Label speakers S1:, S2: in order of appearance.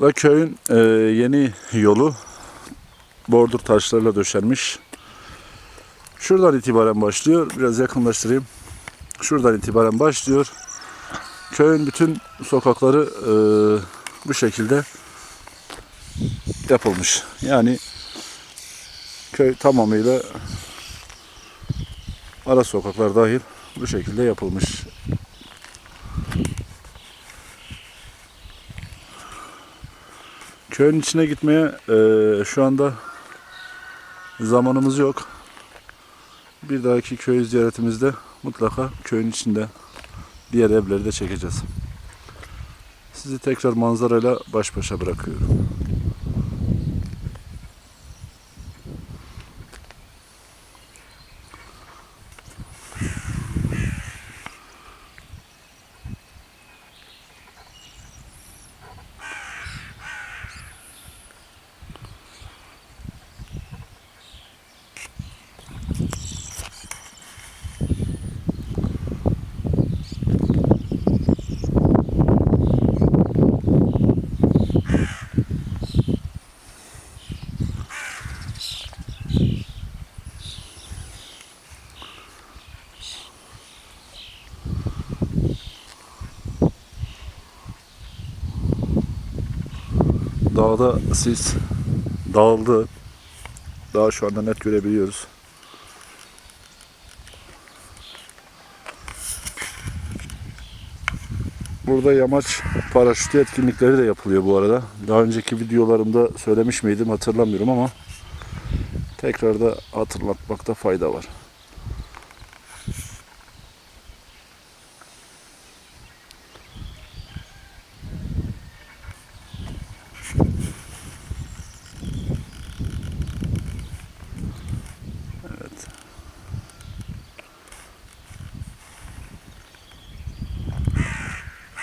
S1: Ve köyün e, yeni yolu bordur taşlarla döşenmiş. Şuradan itibaren başlıyor. Biraz yakınlaştırayım. Şuradan itibaren başlıyor. Köyün bütün sokakları e, bu şekilde yapılmış. Yani köy tamamıyla ara sokaklar dahil bu şekilde yapılmış. Köyün içine gitmeye e, şu anda zamanımız yok. Bir dahaki köy ziyaretimizde mutlaka köyün içinde diğer evleri de çekeceğiz. Sizi tekrar manzarayla baş başa bırakıyorum. Dağda sis dağıldı. Daha şu anda net görebiliyoruz. Burada yamaç paraşütü etkinlikleri de yapılıyor bu arada. Daha önceki videolarımda söylemiş miydim hatırlamıyorum ama tekrar da hatırlatmakta fayda var.